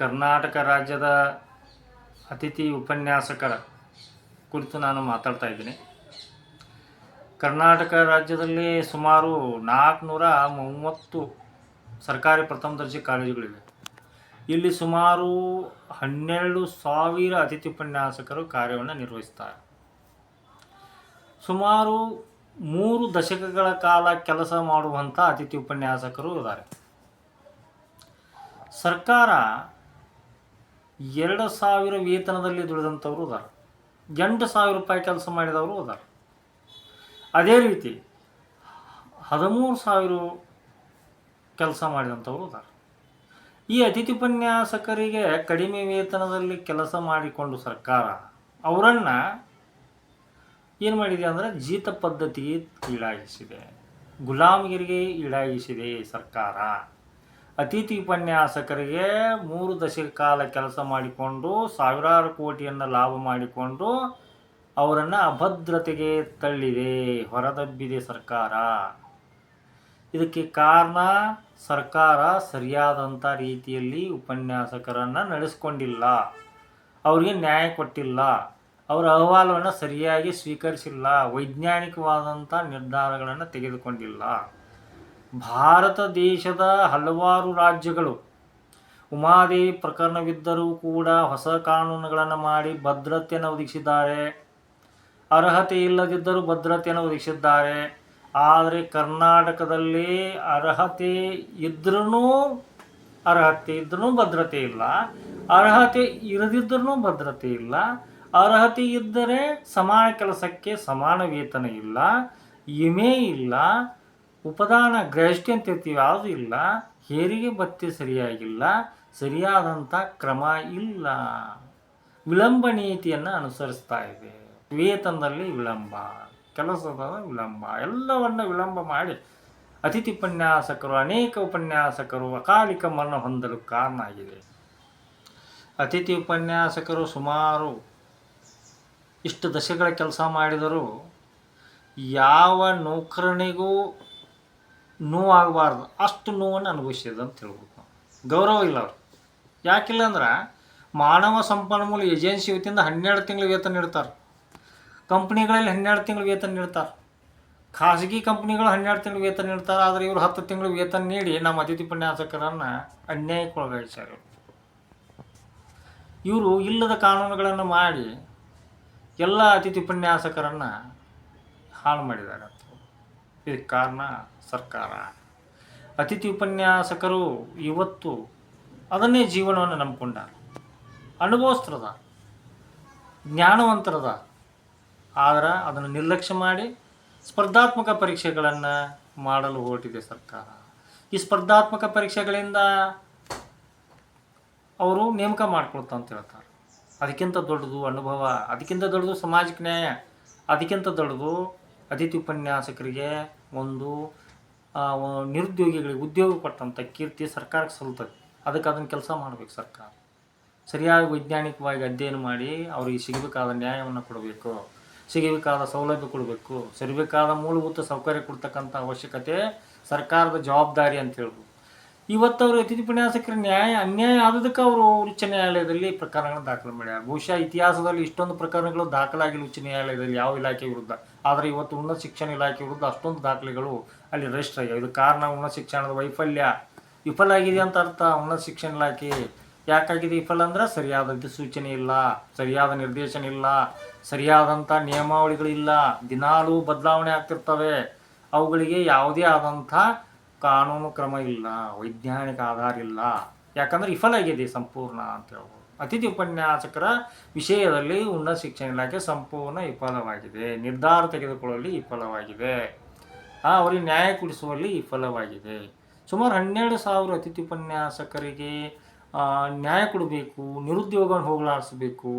ಕರ್ನಾಟಕ ರಾಜ್ಯದ ಅತಿಥಿ ಉಪನ್ಯಾಸಕರ ಕುರಿತು ನಾನು ಮಾತಾಡ್ತಾ ಇದ್ದೀನಿ. ಕರ್ನಾಟಕ ರಾಜ್ಯದಲ್ಲಿ ಸುಮಾರು ನಾಲ್ಕುನೂರ ಮೂವತ್ತು ಸರ್ಕಾರಿ ಪ್ರಥಮ ದರ್ಜೆ ಕಾಲೇಜುಗಳಿವೆ. ಇಲ್ಲಿ ಸುಮಾರು ಹನ್ನೆರಡು ಸಾವಿರ ಅತಿಥಿ ಉಪನ್ಯಾಸಕರು ಕಾರ್ಯವನ್ನು ನಿರ್ವಹಿಸ್ತಾರೆ ಸುಮಾರು ಮೂರು ದಶಕಗಳ ಕಾಲ ಕೆಲಸ ಮಾಡುವಂಥ ಅತಿಥಿ ಉಪನ್ಯಾಸಕರು ಇದ್ದಾರೆ. ಸರ್ಕಾರ ಎರಡು ಸಾವಿರ ವೇತನದಲ್ಲಿ ದುಡಿದಂಥವರು ಅದಾರ. ಎಂಟು ಸಾವಿರ ರೂಪಾಯಿ ಕೆಲಸ ಮಾಡಿದವರು ಅದಾರ. ಅದೇ ರೀತಿ ಹದಿಮೂರು ಸಾವಿರ ಕೆಲಸ ಮಾಡಿದಂಥವರು ಅದಾರ. ಈ ಅತಿಥಿ ಉಪನ್ಯಾಸಕರಿಗೆ ಕಡಿಮೆ ವೇತನದಲ್ಲಿ ಕೆಲಸ ಮಾಡಿಕೊಂಡು ಸರ್ಕಾರ ಅವರನ್ನು ಏನು ಮಾಡಿದೆ ಅಂದರೆ ಜೀತ ಪದ್ಧತಿಗೆ ಈಡಾಗಿಸಿದೆ ಗುಲಾಮಗಿರಿಗೆ ಈಡಾಗಿಸಿದೆ ಸರ್ಕಾರ. ಅತಿಥಿ ಉಪನ್ಯಾಸಕರಿಗೆ ಮೂರು ದಶಕ ಕಾಲ ಕೆಲಸ ಮಾಡಿಕೊಂಡು ಸಾವಿರಾರು ಕೋಟಿಯನ್ನು ಲಾಭ ಮಾಡಿಕೊಂಡು ಅವರನ್ನು ಅಭದ್ರತೆಗೆ ತಳ್ಳಿದೆ, ಹೊರದಬ್ಬಿದೆ ಸರ್ಕಾರ. ಇದಕ್ಕೆ ಕಾರಣ ಸರ್ಕಾರ ಸರಿಯಾದಂಥ ರೀತಿಯಲ್ಲಿ ಉಪನ್ಯಾಸಕರನ್ನು ನಡೆಸ್ಕೊಂಡಿಲ್ಲ. ಅವರಿಗೆ ನ್ಯಾಯ ಕೊಟ್ಟಿಲ್ಲ. ಅವರ ಅಹವಾಲನ್ನು ಸರಿಯಾಗಿ ಸ್ವೀಕರಿಸಿಲ್ಲ. ವೈಜ್ಞಾನಿಕವಾದಂಥ ನಿರ್ಧಾರಗಳನ್ನು ತೆಗೆದುಕೊಂಡಿಲ್ಲ. ಭಾರತ ದೇಶದ ಹಲವಾರು ರಾಜ್ಯಗಳು. ಉಮಾದೇವಿ ಪ್ರಕರಣವಿದ್ದರೂ ಕೂಡ ಹೊಸ ಕಾನೂನುಗಳನ್ನು ಮಾಡಿ ಭದ್ರತೆಯನ್ನು ಒದಗಿಸಿದ್ದಾರೆ. ಅರ್ಹತೆ ಇಲ್ಲದಿದ್ದರೂ ಭದ್ರತೆಯನ್ನು ಒದಗಿಸಿದ್ದಾರೆ. ಆದರೆ ಕರ್ನಾಟಕದಲ್ಲಿ ಅರ್ಹತೆ ಇದ್ರೂ ಅರ್ಹತೆ ಇದ್ರೂ ಭದ್ರತೆ ಇಲ್ಲ. ಅರ್ಹತೆ ಇರದಿದ್ದರೂ ಭದ್ರತೆ ಇಲ್ಲ. ಅರ್ಹತೆ ಇದ್ದರೆ ಸಮಾನ ಕೆಲಸಕ್ಕೆ ಸಮಾನ ವೇತನ ಇಲ್ಲ. ವಿಮೆ ಇಲ್ಲ. ಉಪದಾನ ಗ್ರಹಿಷ್ಠಿ ಅಂತ ಇರ್ತೀವಿ ಯಾವುದು ಇಲ್ಲ. ಹೇರಿಗೆ ಭತ್ಯೆ ಸರಿಯಾಗಿಲ್ಲ? ಸರಿಯಾದಂಥ ಕ್ರಮ ಇಲ್ಲ. ವಿಳಂಬ ನೀತಿಯನ್ನು ಅನುಸರಿಸ್ತಾ ಇದೆ. ವೇತನದಲ್ಲಿ ವಿಳಂಬ, ಕೆಲಸದ ವಿಳಂಬ, ಎಲ್ಲವನ್ನು ವಿಳಂಬ ಮಾಡಿ ಅತಿಥಿ ಉಪನ್ಯಾಸಕರು, ಅನೇಕ ಉಪನ್ಯಾಸಕರು ಅಕಾಲಿಕ ಮರಣ ಹೊಂದಲು ಕಾರಣ ಆಗಿದೆ. ಅತಿಥಿ ಉಪನ್ಯಾಸಕರು ಸುಮಾರು ಇಷ್ಟು ದಶಕಗಳ ಕೆಲಸ ಮಾಡಿದರೂ ಯಾವ ನೌಕರನಿಗೂ ನೋವಾಗಬಾರ್ದು. ಅಷ್ಟು ನೋವನ್ನು ಅನುಭವಿಸಿದ್ದು ಅಂತ ಹೇಳ್ಬೋದು ನಾವು. ಗೌರವ ಇಲ್ಲ ಅವ್ರು ಯಾಕಿಲ್ಲ ಅಂದ್ರೆ ಮಾನವ ಸಂಪನ್ಮೂಲ ಏಜೆನ್ಸಿ ವತಿಯಿಂದ ಹನ್ನೆರಡು ತಿಂಗಳು ವೇತನ ನೀಡ್ತಾರೆ. ಕಂಪ್ನಿಗಳಲ್ಲಿ ಹನ್ನೆರಡು ತಿಂಗಳು ವೇತನ ನೀಡ್ತಾರೆ. ಖಾಸಗಿ ಕಂಪ್ನಿಗಳು ಹನ್ನೆರಡು ತಿಂಗಳು ವೇತನ ನೀಡ್ತಾರೆ, ಆದರೆ ಇವರು ಹತ್ತು ತಿಂಗಳು ವೇತನ ನೀಡಿ ನಮ್ಮ ಅತಿಥಿ ಉಪನ್ಯಾಸಕರನ್ನು ಅನ್ಯಾಯಕ್ಕೊಳಗಾಯಿಸ್ಯಾರ ಇವರು ಇಲ್ಲದ ಕಾನೂನುಗಳನ್ನು ಮಾಡಿ ಎಲ್ಲ ಅತಿಥಿ ಉಪನ್ಯಾಸಕರನ್ನು ಹಾಳು ಮಾಡಿದ್ದಾರೆ. ಇದಕ್ಕೆ ಕಾರಣ ಸರ್ಕಾರ. ಅತಿಥಿ ಉಪನ್ಯಾಸಕರು ಇವತ್ತು ಅದನ್ನೇ ಜೀವನವನ್ನು ನಂಬಿಕೊಂಡ ಅನುಭವಸ್ತ್ರದ, ಜ್ಞಾನವಂತರದ, ಆದರೆ ಅದನ್ನು ನಿರ್ಲಕ್ಷ್ಯ ಮಾಡಿ ಸ್ಪರ್ಧಾತ್ಮಕ ಪರೀಕ್ಷೆಗಳನ್ನು ಮಾಡಲು ಹೊರಟಿದೆ ಸರ್ಕಾರ. ಈ ಸ್ಪರ್ಧಾತ್ಮಕ ಪರೀಕ್ಷೆಗಳಿಂದ ಅವರು ನೇಮಕ ಮಾಡ್ಕೊಳ್ತಾ ಅಂತ ಹೇಳ್ತಾರೆ. ಅದಕ್ಕಿಂತ ದೊಡ್ಡದು ಅನುಭವ, ಅದಕ್ಕಿಂತ ದೊಡ್ಡದು ಸಮಾಜಕ್ಕೆ ನ್ಯಾಯ, ಅದಕ್ಕಿಂತ ದೊಡ್ಡದು ಅತಿಥಿ ಉಪನ್ಯಾಸಕರಿಗೆ ಒಂದು ನಿರುದ್ಯೋಗಿಗಳಿಗೆ ಉದ್ಯೋಗ ಕೊಟ್ಟಂಥ ಕೀರ್ತಿ ಸರ್ಕಾರಕ್ಕೆ ಸಲ್ಲುತ್ತದೆ ಅದಕ್ಕೆ ಅದನ್ನು ಕೆಲಸ ಮಾಡಬೇಕು ಸರ್ಕಾರ. ಸರಿಯಾಗಿ ವೈಜ್ಞಾನಿಕವಾಗಿ ಅಧ್ಯಯನ ಮಾಡಿ ಅವರಿಗೆ ಸಿಗಬೇಕಾದ ನ್ಯಾಯವನ್ನು ಕೊಡಬೇಕು, ಸಿಗಬೇಕಾದ ಸೌಲಭ್ಯ ಕೊಡಬೇಕು, ಸರಿಬೇಕಾದ ಮೂಲಭೂತ ಸೌಕರ್ಯ ಕೊಡ್ತಕ್ಕಂಥ ಅವಶ್ಯಕತೆ ಸರ್ಕಾರದ ಜವಾಬ್ದಾರಿ ಅಂತ ಹೇಳ್ಬೋದು. ಇವತ್ತು ಅವರು ಅತಿಥಿ ಉಪನ್ಯಾಸಕರ ನ್ಯಾಯ, ಅನ್ಯಾಯ ಆದದಕ್ಕೆ ಅವರು ಉಚ್ಚ ನ್ಯಾಯಾಲಯದಲ್ಲಿ ಪ್ರಕರಣಗಳನ್ನು ದಾಖಲು ಮಾಡ್ಯಾರ. ಬಹುಶಃ ಇತಿಹಾಸದಲ್ಲಿ ಇಷ್ಟೊಂದು ಪ್ರಕರಣಗಳು ದಾಖಲಾಗಿಲ್ಲ ಉಚ್ಚ ನ್ಯಾಯಾಲಯದಲ್ಲಿ ಯಾವ ಇಲಾಖೆ ವಿರುದ್ಧ. ಆದರೆ ಇವತ್ತು ಉನ್ನತ ಶಿಕ್ಷಣ ಇಲಾಖೆ ವಿರುದ್ಧ ಅಷ್ಟೊಂದು ದಾಖಲೆಗಳು ಅಲ್ಲಿ ರಿಜಿಸ್ಟರ್ ಆಗ್ಯಾವ. ಇದು ಕಾರಣ ಉನ್ನತ ಶಿಕ್ಷಣದ ವೈಫಲ್ಯ. ವಿಫಲ ಆಗಿದೆ ಅಂತ ಅರ್ಥ. ಉನ್ನತ ಶಿಕ್ಷಣ ಇಲಾಖೆ ಯಾಕಾಗಿದೆ ವಿಫಲ ಅಂದ್ರೆ ಸರಿಯಾದ ಸೂಚನೆ ಇಲ್ಲ, ಸರಿಯಾದ ನಿರ್ದೇಶನ ಇಲ್ಲ ಸರಿಯಾದಂಥ ನಿಯಮಾವಳಿಗಳಿಲ್ಲ ದಿನಾಲೂ ಬದಲಾವಣೆ ಆಗ್ತಿರ್ತವೆ. ಅವುಗಳಿಗೆ ಯಾವುದೇ ಆದಂಥ ಕಾನೂನು ಕ್ರಮ ಇಲ್ಲ, ವೈಜ್ಞಾನಿಕ ಆಧಾರ ಇಲ್ಲ. ಯಾಕಂದ್ರೆ ವಿಫಲ ಆಗಿದೆ ಸಂಪೂರ್ಣ ಅಂತ ಹೇಳ್ಬೋದು. ಅತಿಥಿ ಉಪನ್ಯಾಸಕರ ವಿಷಯದಲ್ಲಿ ಉನ್ನತ ಶಿಕ್ಷಣ ಇಲಾಖೆ ಸಂಪೂರ್ಣ ವಿಫಲವಾಗಿದೆ. ನಿರ್ಧಾರ ತೆಗೆದುಕೊಳ್ಳಲು ವಿಫಲವಾಗಿದೆ. ಅವರಿಗೆ ನ್ಯಾಯ ಕೊಡಿಸುವಲ್ಲಿ ವಿಫಲವಾಗಿದೆ. ಸುಮಾರು ಹನ್ನೆರಡು ಸಾವಿರ ಅತಿಥಿ ಉಪನ್ಯಾಸಕರಿಗೆ ನ್ಯಾಯ ಕೊಡಬೇಕು, ನಿರುದ್ಯೋಗವನ್ನು ಹೋಗಲಾಡಿಸಬೇಕು,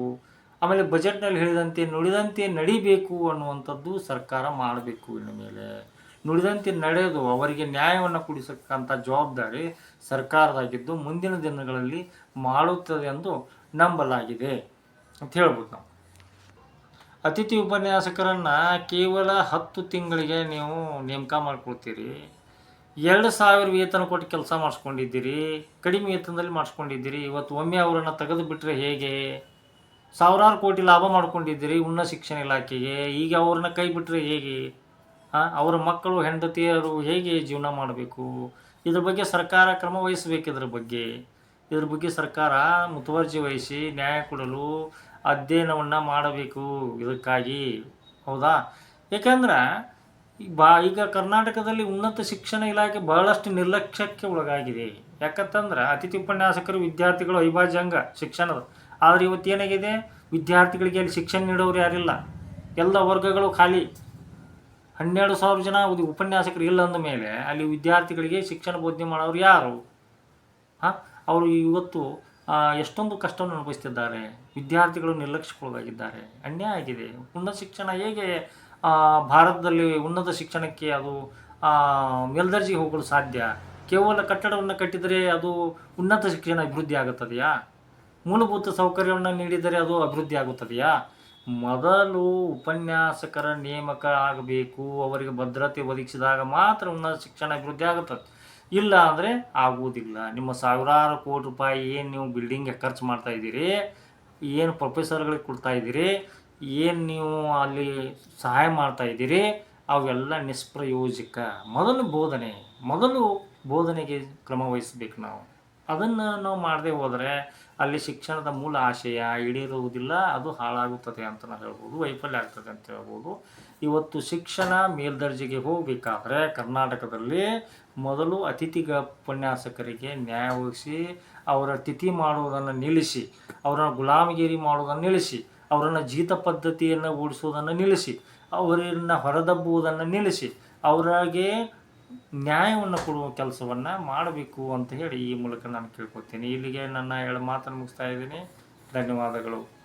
ಆಮೇಲೆ ಬಜೆಟ್ನಲ್ಲಿ ಹೇಳಿದಂತೆ ನುಡಿದಂತೆ ನಡಿಬೇಕು ಅನ್ನುವಂಥದ್ದು ಸರ್ಕಾರ ಮಾಡಬೇಕು ಇನ್ನು ಮೇಲೆ. ನುಡಿದಂತೆ ನಡೆದು ಅವರಿಗೆ ನ್ಯಾಯವನ್ನು ಕೊಡಿಸಕ್ಕಂಥ ಜವಾಬ್ದಾರಿ ಸರ್ಕಾರದಾಗಿದ್ದು ಮುಂದಿನ ದಿನಗಳಲ್ಲಿ ಮಾಡುತ್ತದೆ ಎಂದು ನಂಬಲಾಗಿದೆ ಅಂತ ಹೇಳ್ಬೋದು ನಾವು. ಅತಿಥಿ ಉಪನ್ಯಾಸಕರನ್ನು ಕೇವಲ ಹತ್ತು ತಿಂಗಳಿಗೆ ನೀವು ನೇಮಕ ಮಾಡ್ಕೊಳ್ತೀರಿ. ಎರಡು ಸಾವಿರ ವೇತನ ಕೊಟ್ಟು ಕೆಲಸ ಮಾಡಿಸ್ಕೊಂಡಿದ್ದೀರಿ. ಕಡಿಮೆ ವೇತನದಲ್ಲಿ ಮಾಡಿಸ್ಕೊಂಡಿದ್ದೀರಿ. ಇವತ್ತು ಒಮ್ಮೆ ಅವರನ್ನು ತೆಗೆದು ಬಿಟ್ಟರೆ ಹೇಗೆ? ಸಾವಿರಾರು ಕೋಟಿ ಲಾಭ ಮಾಡ್ಕೊಂಡಿದ್ದೀರಿ ಉನ್ನತ ಶಿಕ್ಷಣ ಇಲಾಖೆಗೆ. ಈಗ ಅವ್ರನ್ನ ಕೈ ಬಿಟ್ಟರೆ ಹೇಗೆ? ಅವರ ಮಕ್ಕಳು, ಹೆಂಡತಿಯರು ಹೇಗೆ ಜೀವನ ಮಾಡಬೇಕು? ಇದ್ರ ಬಗ್ಗೆ ಸರ್ಕಾರ ಕ್ರಮ ವಹಿಸಬೇಕು ಇದ್ರ ಬಗ್ಗೆ. ಇದ್ರ ಬಗ್ಗೆ ಸರ್ಕಾರ ಮುತುವರ್ಜಿ ವಹಿಸಿ ನ್ಯಾಯ ಕೊಡಲು ಅಧ್ಯಯನವನ್ನು ಮಾಡಬೇಕು ಇದಕ್ಕಾಗಿ. ಹೌದಾ? ಏಕೆಂದ್ರೆ ಬಾ, ಈಗ ಕರ್ನಾಟಕದಲ್ಲಿ ಉನ್ನತ ಶಿಕ್ಷಣ ಇಲಾಖೆ ಬಹಳಷ್ಟು ನಿರ್ಲಕ್ಷ್ಯಕ್ಕೆ ಒಳಗಾಗಿದೆ. ಯಾಕಂತಂದ್ರೆ ಅತಿಥಿ ಉಪನ್ಯಾಸಕರು ವಿದ್ಯಾರ್ಥಿಗಳು ಅವಿಭಾಜ್ಯ ಅಂಗ ಶಿಕ್ಷಣದ. ಆದರೆ ಇವತ್ತು ಏನಾಗಿದೆ? ವಿದ್ಯಾರ್ಥಿಗಳಿಗೆ ಅಲ್ಲಿ ಶಿಕ್ಷಣ ನೀಡೋರು ಯಾರಿಲ್ಲ. ಎಲ್ಲ ವರ್ಗಗಳು ಖಾಲಿ. ಹನ್ನೆರಡು ಸಾವಿರ ಜನ ಉಪನ್ಯಾಸಕರು ಇಲ್ಲ ಅಂದ ಮೇಲೆ ಅಲ್ಲಿ ವಿದ್ಯಾರ್ಥಿಗಳಿಗೆ ಶಿಕ್ಷಣ ಬೋಧನೆ ಮಾಡೋರು ಯಾರು? ಹಾಂ? ಅವರು ಇವತ್ತು ಎಷ್ಟೊಂದು ಕಷ್ಟವನ್ನು ಅನುಭವಿಸ್ತಿದ್ದಾರೆ, ವಿದ್ಯಾರ್ಥಿಗಳು ನಿರ್ಲಕ್ಷ್ಯಕ್ಕೊಳಗಾಗಿದ್ದಾರೆ ಅನ್ಯಾಯ ಆಗಿದೆ. ಉನ್ನತ ಶಿಕ್ಷಣ ಹೇಗೆ ಭಾರತದಲ್ಲಿ ಉನ್ನತ ಶಿಕ್ಷಣಕ್ಕೆ ಅದು ಮೇಲ್ದರ್ಜೆಗೆ ಹೋಗಲು ಸಾಧ್ಯ? ಕೇವಲ ಕಟ್ಟಡವನ್ನು ಕಟ್ಟಿದರೆ ಅದು ಉನ್ನತ ಶಿಕ್ಷಣ ಅಭಿವೃದ್ಧಿ ಆಗುತ್ತದೆಯಾ? ಮೂಲಭೂತ ಸೌಕರ್ಯವನ್ನು ನೀಡಿದರೆ ಅದು ಅಭಿವೃದ್ಧಿ ಆಗುತ್ತದೆಯಾ? ಮೊದಲು ಉಪನ್ಯಾಸಕರ ನೇಮಕ ಆಗಬೇಕು, ಅವರಿಗೆ ಭದ್ರತೆ ಒದಗಿಸಿದಾಗ ಮಾತ್ರ ಉನ್ನತ ಶಿಕ್ಷಣ ಅಭಿವೃದ್ಧಿ ಆಗುತ್ತದೆ. ಇಲ್ಲ ಅಂದರೆ ಆಗುವುದಿಲ್ಲ. ನಿಮ್ಮ ಸಾವಿರಾರು ಕೋಟಿ ರೂಪಾಯಿ ಏನು ನೀವು ಬಿಲ್ಡಿಂಗ್ಗೆ ಖರ್ಚು ಮಾಡ್ತಾ ಇದ್ದೀರಿ, ಏನು ಪ್ರೊಫೆಸರ್ಗಳಿಗೆ ಕೊಡ್ತಾ ಇದ್ದೀರಿ, ಏನು ನೀವು ಅಲ್ಲಿ ಸಹಾಯ ಮಾಡ್ತಾ ಇದ್ದೀರಿ, ಅವೆಲ್ಲ ನಿಷ್ಪ್ರಯೋಜಕ. ಮೊದಲು ಬೋಧನೆ, ಮೊದಲು ಬೋಧನೆಗೆ ಕ್ರಮ ವಹಿಸ್ಬೇಕು ನಾವು. ಅದನ್ನು ನಾವು ಮಾಡದೆ ಹೋದರೆ ಅಲ್ಲಿ ಶಿಕ್ಷಣದ ಮೂಲ ಆಶಯ ಈಡೇರುವುದಿಲ್ಲ, ಅದು ಹಾಳಾಗುತ್ತದೆ ಅಂತ ನಾವು ಹೇಳ್ಬೋದು, ವೈಫಲ್ಯ ಆಗ್ತದೆ ಅಂತ ಹೇಳ್ಬೋದು. ಇವತ್ತು ಶಿಕ್ಷಣ ಮೇಲ್ದರ್ಜೆಗೆ ಹೋಗಬೇಕಾದ್ರೆ ಕರ್ನಾಟಕದಲ್ಲಿ ಮೊದಲು ಅತಿಥಿಗ ಉಪನ್ಯಾಸಕರಿಗೆ ನ್ಯಾಯ ಒದಗಿಸಿ, ಅವರ ತಿಥಿ ಮಾಡುವುದನ್ನು ನಿಲ್ಲಿಸಿ, ಅವರನ್ನು ಗುಲಾಮಗಿರಿ ಮಾಡುವುದನ್ನು ನಿಲ್ಲಿಸಿ, ಅವರನ್ನು ಜೀತ ಪದ್ಧತಿಯನ್ನು ಓಡಿಸುವುದನ್ನು ನಿಲ್ಲಿಸಿ, ಅವರನ್ನು ಹೊರದಬ್ಬುವುದನ್ನು ನಿಲ್ಲಿಸಿ, ಅವರಿಗೆ ನ್ಯಾಯವನ್ನು ಕೊಡುವ ಕೆಲಸವನ್ನು ಮಾಡಬೇಕು ಅಂತ ಹೇಳಿ ಈ ಮೂಲಕ ನಾನು ಕೇಳ್ಕೊತೀನಿ. ಇಲ್ಲಿಗೆ ನನ್ನ ಎರಡು ಮಾತನ್ನು ಮುಗಿಸ್ತಾ ಇದ್ದೀನಿ. ಧನ್ಯವಾದಗಳು.